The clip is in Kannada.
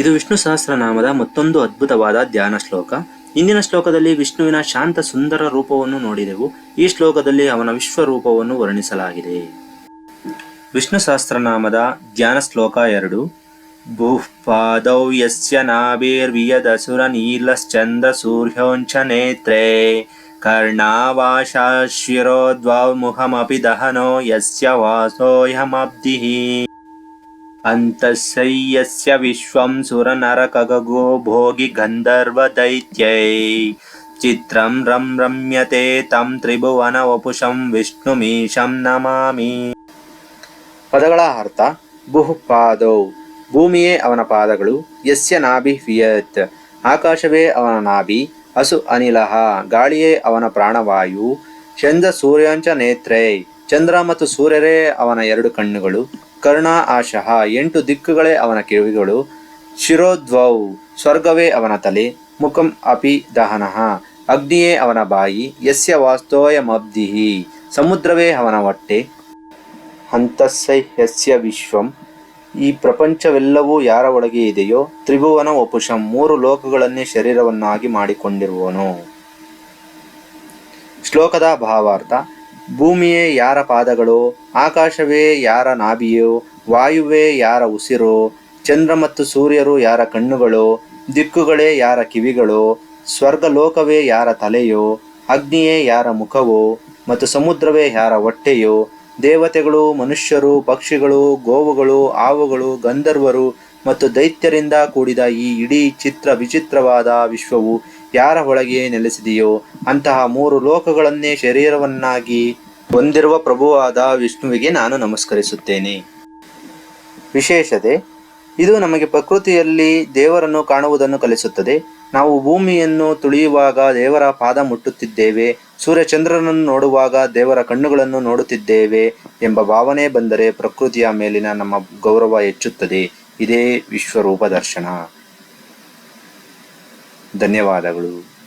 ಇದು ವಿಷ್ಣು ಸಹಸ್ರನಾಮದ ಮತ್ತೊಂದು ಅದ್ಭುತವಾದ ಧ್ಯಾನ ಶ್ಲೋಕ. ಇಂದಿನ ಶ್ಲೋಕದಲ್ಲಿ ವಿಷ್ಣುವಿನ ಶಾಂತ ಸುಂದರ ರೂಪವನ್ನು ನೋಡಿದೆವು. ಈ ಶ್ಲೋಕದಲ್ಲಿ ಅವನ ವಿಶ್ವರೂಪವನ್ನು ವರ್ಣಿಸಲಾಗಿದೆ. ವಿಷ್ಣು ಸಹಸ್ರನಾಮದ ಧ್ಯಾನ ಶ್ಲೋಕ ಎರಡು. ಭೂಪಾದೌ ಯಸ್ಯ ನೀಲಶ್ಚಂದ್ರ ಸೂರ್ಯೋಂಚ ನೇತ್ರೇ. ಕರ್ಣಾವಾಶಾಶಿರೋ ದ್ವಾಮುಖಮಪಿ ದಹನೋ ಯಸ್ಯ ವಾಸೋಯಮಬ್ಧಿಃ ಸುರನರಕಗೋ ಭೋಗಿ ಗಂಧರ್ವ ದೈತ್ಯೈ ಚಿತ್ರಂ ರಂ ರಮ್ಯತೆ ತಂ ತ್ರಿಭುವನ ವಪುಷಂ ವಿಷ್ಣುಮೀಶಂ ನಮಾಮಿ ಪದಗಳ ಅರ್ಥ ಭುಪಾದೌ ಭೂಮಿಯೇ ಅವನ ಪಾದಗಳು, ಯಸ್ಯ ನಾಭಿ ಫಿಯತ್, ಆಕಾಶವೇ ಅವನ ನಾಭಿ ಅಸು ಅನಿಲಹ, ಗಾಳಿಯೇ ಅವನ ಪ್ರಾಣವಾಯು ಚಂದ ಸೂರ್ಯಾಂಚ ನೇತ್ರೈ, ಚಂದ್ರ ಮತ್ತು ಸೂರ್ಯರೇ ಅವನ ಎರಡು ಕಣ್ಣುಗಳು ಕರ್ಣ ಆಶಃ. ಎಂಟು ದಿಕ್ಕುಗಳೇ ಅವನ ಕಿವಿಗಳು ಶಿರೋದ್ವೌ, ಸ್ವರ್ಗವೇ ಅವನ ತಲೆ. ಮುಖಂ ಅಪಿ ದಹನಃ. ಅಗ್ನಿಯೇ ಅವನ ಬಾಯಿ. ಯಸ್ಯ ವಾಸ್ತೋಯಮಬ್ಧಿ ಸಮುದ್ರವೇ ಅವನ ಹೊಟ್ಟೆ. ಅಂತಸ್ಸೈ ಯಸ್ಯ ವಿಶ್ವಂ. ಈ ಪ್ರಪಂಚವೆಲ್ಲವೂ ಯಾರ ಒಳಗೆ ಇದೆಯೋ? ತ್ರಿಭುವನ ವಪುಷಂ. ಮೂರು ಲೋಕಗಳನ್ನೇ ಶರೀರವನ್ನಾಗಿ ಮಾಡಿಕೊಂಡಿರುವನು. ಶ್ಲೋಕದ ಭಾವಾರ್ಥ. ಭೂಮಿಯೇ ಯಾರ ಪಾದಗಳು? ಆಕಾಶವೇ ಯಾರ ನಾಭಿಯೋ? ವಾಯುವೇ ಯಾರ ಉಸಿರು? ಚಂದ್ರ ಮತ್ತು ಸೂರ್ಯರು ಯಾರ ಕಣ್ಣುಗಳು? ದಿಕ್ಕುಗಳೇ ಯಾರ ಕಿವಿಗಳು? ಸ್ವರ್ಗಲೋಕವೇ ಯಾರ ತಲೆಯೋ? ಅಗ್ನಿಯೇ ಯಾರ ಮುಖವೋ? ಮತ್ತು ಸಮುದ್ರವೇ ಯಾರ ಹೊಟ್ಟೆಯೋ? ದೇವತೆಗಳು, ಮನುಷ್ಯರು, ಪಕ್ಷಿಗಳು, ಗೋವುಗಳು ಹಾವುಗಳು ಗಂಧರ್ವರು ಮತ್ತು ದೈತ್ಯರಿಂದ ಕೂಡಿದ ಈ ಇಡೀ ಚಿತ್ರ ವಿಚಿತ್ರವಾದ ವಿಶ್ವವು ಯಾರ ಒಳಗೆ ನೆಲೆಸಿದೆಯೋ ಅಂತಹ ಮೂರು ಲೋಕಗಳನ್ನೇ ಶರೀರವನ್ನಾಗಿ ಹೊಂದಿರುವ ಪ್ರಭುವಾದ ವಿಷ್ಣುವಿಗೆ ನಾನು ನಮಸ್ಕರಿಸುತ್ತೇನೆ. ವಿಶೇಷತೆ, ಇದು ನಮಗೆ ಪ್ರಕೃತಿಯಲ್ಲಿ ದೇವರನ್ನು ಕಾಣುವುದನ್ನು ಕಲಿಸುತ್ತದೆ. ನಾವು ಭೂಮಿಯನ್ನು ತುಳಿಯುವಾಗ ದೇವರ ಪಾದ ಮುಟ್ಟುತ್ತಿದ್ದೇವೆ ಸೂರ್ಯಚಂದ್ರನನ್ನು ನೋಡುವಾಗ ದೇವರ ಕಣ್ಣುಗಳನ್ನು ನೋಡುತ್ತಿದ್ದೇವೆ ಎಂಬ ಭಾವನೆ ಬಂದರೆ ಪ್ರಕೃತಿಯ ಮೇಲಿನ ನಮ್ಮ ಗೌರವ ಹೆಚ್ಚುತ್ತದೆ. ಇದೇ ವಿಶ್ವರೂಪ ದರ್ಶನ. ಧನ್ಯವಾದಗಳು.